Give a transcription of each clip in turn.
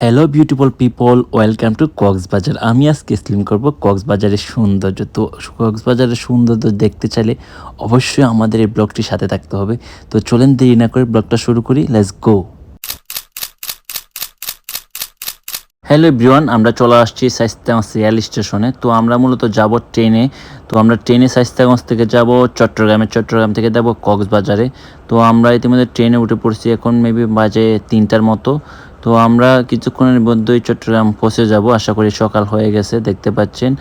Hello beautiful people welcome to Cox's Bazar আমি আজকে slim করব কক্সবাজারের সৌন্দর্য। তো কক্সবাজারের সৌন্দর্য দেখতে চাইলে অবশ্যই আমাদের এই ব্লগটির সাথে থাকতে হবে। তো চলেন দেরি না করে ব্লগটা শুরু করি। লেটস গো হ্যালো এভরিওয়ান আমরা চলে আসছি সাইস্তাগঞ্জ রেল স্টেশনে তো আমরা মূলত যাব ট্রেনে। তো আমরা ট্রেনে সাইস্তাগঞ্জ থেকে যাব চট্টগ্রামে। চট্টগ্রাম থেকে যাব কক্সবাজারে তো আমরা ইতিমধ্যে ট্রেনে উঠে পড়ছি। এখন মেবি বাজে তিনটার মতো। তো আমরা কিছুক্ষণের মধ্যেই চট্টগ্রাম পৌঁছে যাব। আশা করি সকাল হয়ে গেছে, দেখতে পাচ্ছেন।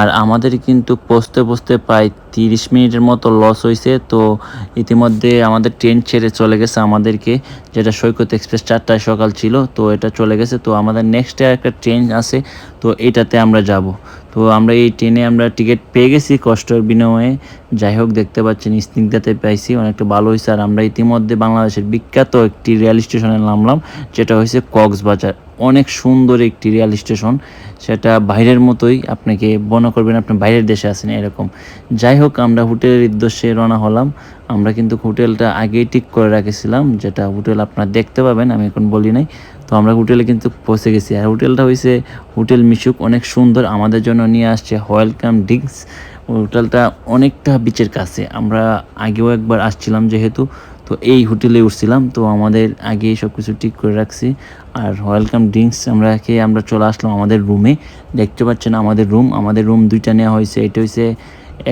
আর আমাদের কিন্তু পৌঁছতে পৌঁছতে প্রায় তিরিশ মিনিটের মতো লস হয়েছে তো ইতিমধ্যে আমাদের ট্রেন ছেড়ে চলে গেছে আমাদেরকে, যেটা সৈকত এক্সপ্রেস চারটায় সকাল ছিল, তো এটা চলে গেছে। তো আমাদের নেক্সট একটা ট্রেন আছে, তো এটাতে আমরা যাব। তো আমরা এই ট্রেনে আমরা টিকিট পেয়ে গেছি কষ্টের বিনিময়ে। যাই হোক, দেখতে পাচ্ছেন স্নিগ্ধাতে পাইছি অনেকটা ভালো হয়েছে। আর আমরা ইতিমধ্যে বাংলাদেশের বিখ্যাত একটি রেল স্টেশনে নামলাম, যেটা হয়েছে কক্সবাজার। অনেক সুন্দর একটি রেল স্টেশন, সেটা বাইরের মতোই। আপনাকে মনে করবেন, আপনি বাইরের দেশে আছেন, এরকম। যাই হোক, আমরা হোটেলের উদ্দেশ্যে রওনা হলাম। আমরা কিন্তু হোটেলটা আগেই ঠিক করে রেখেছিলাম, যেটা হোটেল আপনারা দেখতে পাবেন, আমি এখন বলি নাই। তো আমরা হোটেলে কিন্তু পৌঁছে গেছি। আর হোটেলটা হয়েছে হোটেল মিশুক অনেক সুন্দর, আমাদের জন্য নিয়ে আসছে ওয়েলকাম ড্রিঙ্কস হোটেলটা অনেকটা বিচের কাছে। আমরা আগেও একবার আসছিলাম যেহেতু, তো এই হোটেলে উঠছিলাম। তো আমাদের আগে সব কিছু ঠিক করে রাখছি। আর ওয়েলকাম ড্রিঙ্কস আমরা খেয়ে আমরা চলে আসলাম আমাদের রুমে দেখতে পাচ্ছেন আমাদের রুম আমাদের রুম দুইটা নেওয়া হয়েছে। এটা হয়েছে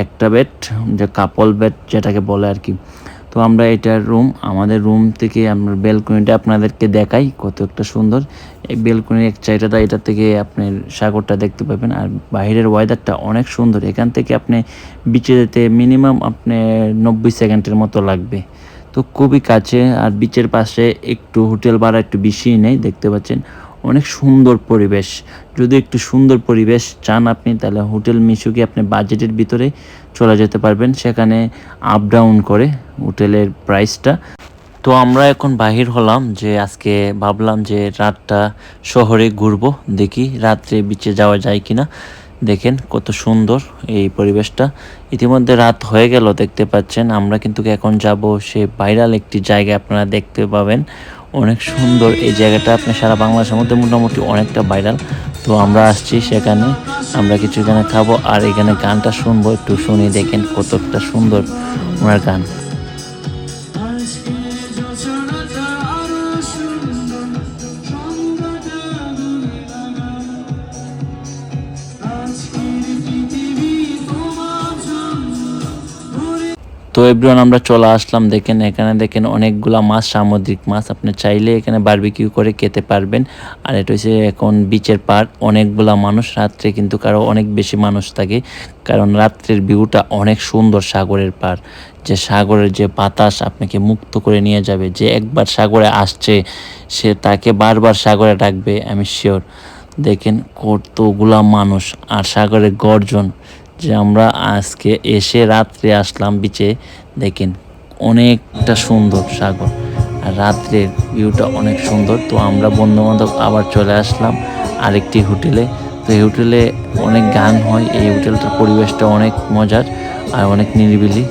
একটা বেড যে কাপল বেড যেটাকে বলে আর কি। তো আমরা এটার রুম আমাদের রুম থেকে আমরা বেলকনিটা আপনাদেরকে দেখাই কত একটা সুন্দর। এই বেলকনির এক চাইটা এটা থেকে আপনি সাগরটা দেখতে পাবেন আর বাইরের ওয়েদারটা অনেক সুন্দর। এখান থেকে আপনি বিচে যেতে মিনিমাম আপনি নব্বই সেকেন্ডের মতো লাগবে। তো খুবই কাছে আর বিচের পাশে একটু হোটেল ভাড়া একটু বেশিই নেই, দেখতে পাচ্ছেন। অনেক সুন্দর পরিবেশ। যদি একটু সুন্দর পরিবেশ চান আপনি, তাহলে হোটেল মিশুকে আপনি বাজেটের ভিতরে চলে যেতে পারবেন। সেখানে আপ ডাউন করে হোটেলের প্রাইসটা তো আমরা এখন বাহির হলাম যে আজকে ভাবলাম যে রাতটা শহরে ঘুরবো, দেখি রাত্রে বিচে যাওয়া যায় কিনা। দেখেন কত সুন্দর এই পরিবেশটা। ইতিমধ্যে রাত হয়ে গেল, দেখতে পাচ্ছেন। আমরা কিন্তু এখন যাব সে ভাইরাল একটি জায়গা আপনারা দেখতে পাবেন। অনেক সুন্দর এই জায়গাটা আপনি সারা বাংলাদেশের মধ্যে মোটামুটি অনেকটা ভাইরাল তো আমরা আসছি সেখানে, আমরা কিছু এখানে খাব, আর এখানে গানটা শুনব, একটু শুনি দেখেন কতটা সুন্দর ওনার গান। তো এভরিওয়ান আমরা চলে আসলাম। দেখেন, এখানে দেখেন অনেকগুলা মাছ, সামুদ্রিক মাছ। আপনি চাইলে এখানে বারবিকিউ করে খেতে পারবেন। আর এটা হচ্ছে এখন বিচের পার্ক অনেকগুলা মানুষ, রাত্রে কিন্তু কারও অনেক বেশি মানুষ থাকে। কারণ রাত্রের ভিউটা অনেক সুন্দর সাগরের পার। যে সাগরের যে বাতাস আপনাকে মুক্ত করে নিয়ে যাবে। যে একবার সাগরে আসছে, সে তাকে বারবার সাগরে ডাকবে, আমি শিওর দেখেন কতগুলা মানুষ। আর সাগরের গর্জন যে আমরা আজকে এসে রাত্রে আসলাম বিচে দেখেন, অনেকটা সুন্দর সাগর। আর রাত্রের ভিউটা অনেক সুন্দর। তো আমরা বন্ধুবান্ধব আবার চলে আসলাম আরেকটি হোটেলে। তো এই হোটেলে অনেক গান হয়, এই হোটেলটার পরিবেশটা অনেক মজার আর অনেক নিরিবিলি।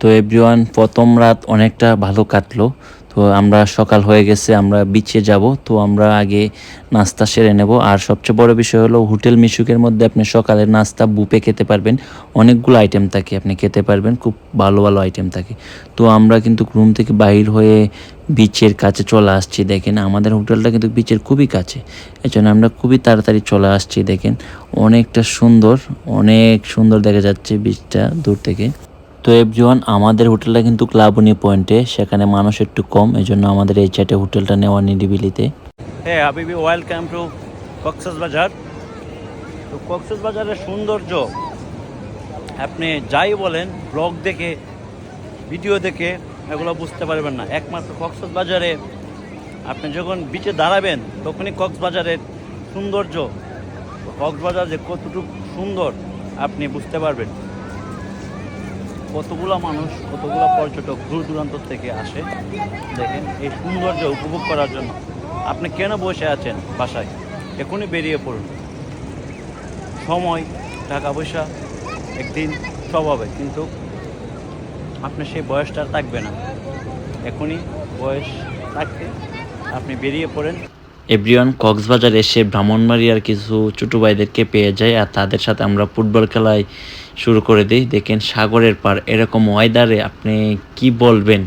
তো এভরিওয়ান প্রথম রাত অনেকটা ভালো কাটলো। তো আমরা সকাল হয়ে গেছে, আমরা বিচে যাব। তো আমরা আগে নাস্তা সেরে নেব। আর সবচেয়ে বড় বিষয় হলো, হোটেল মিশুকের মধ্যে আপনি সকালের নাস্তা বুপে খেতে পারবেন। অনেকগুলো আইটেম থাকে, আপনি খেতে পারবেন, খুব ভালো ভালো আইটেম থাকে। তো আমরা কিন্তু রুম থেকে বাহির হয়ে বিচের কাছে চলে আসছি, দেখেন। আমাদের হোটেলটা কিন্তু বিচের খুবই কাছে। এই জন্য আমরা খুবই তাড়াতাড়ি চলে আসছি, দেখেন। অনেকটা সুন্দর, অনেক সুন্দর দেখা যাচ্ছে বিচটা দূর থেকে। তো এভরিওয়ান আমাদের হোটেলটা কিন্তু ক্লাবনি পয়েন্টে সেখানে মানুষ একটু কম এই জন্য আমাদের এই চারটে হোটেলটা নেওয়া নিরিবিলিতে। হ্যাঁ ওয়েলকাম টু বাজার। তো বাজারের সৌন্দর্য, আপনি যাই বলেন ব্লগ দেখে ভিডিও দেখে, এগুলো বুঝতে পারবেন না। একমাত্র বাজারে আপনি যখন বিচে দাঁড়াবেন, তখনই কক্সবাজারের সৌন্দর্য কক্সবাজার যে কতটুকু সুন্দর, আপনি বুঝতে পারবেন। কতগুলো মানুষ, কতগুলো পর্যটক দূর দূরান্ত থেকে আসে, দেখেন, এই সৌন্দর্য উপভোগ করার জন্য। আপনি কেন বসে আছেন বাসায়? এখনই বেরিয়ে পড়ুন। সময়, টাকা পয়সা, একদিন সব হবে, কিন্তু আপনি সেই বয়সটা থাকবে না। এখনই বয়স থাকতে আপনি বেরিয়ে পড়েন। এভরিওয়ান কক্সবাজার এসে ব্রাহ্মণবাড়িয়ার কিছু ছোটো ভাইদেরকে পেয়ে যায় আর তাদের সাথে আমরা ফুটবল খেলায় শুরু করে দিই। দেখেন সাগরের পার এরকম ওয়েদারে আপনি কি বলবেন?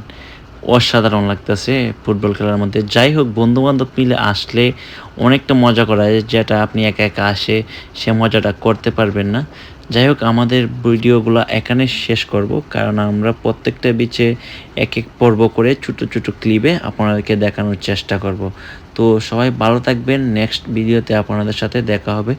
অসাধারণ লাগতেছে ফুটবল খেলার মধ্যে। যাই হোক বন্ধু বান্ধব মিলে আসলে অনেকটা মজা করা যায়, যেটা আপনি একা একা আসে সে মজাটা করতে পারবেন না। যাই হোক, আমাদের ভিডিওগুলো এখানে শেষ করব, কারণ আমরা প্রত্যেকটা বিচে এক এক পর্ব করে ছোটো ছোটো ক্লিপে আপনাদেরকে দেখানোর চেষ্টা করব। তো সবাই ভালো থাকবেন নেক্সট ভিডিওতে আপনাদের সাথে দেখা হবে।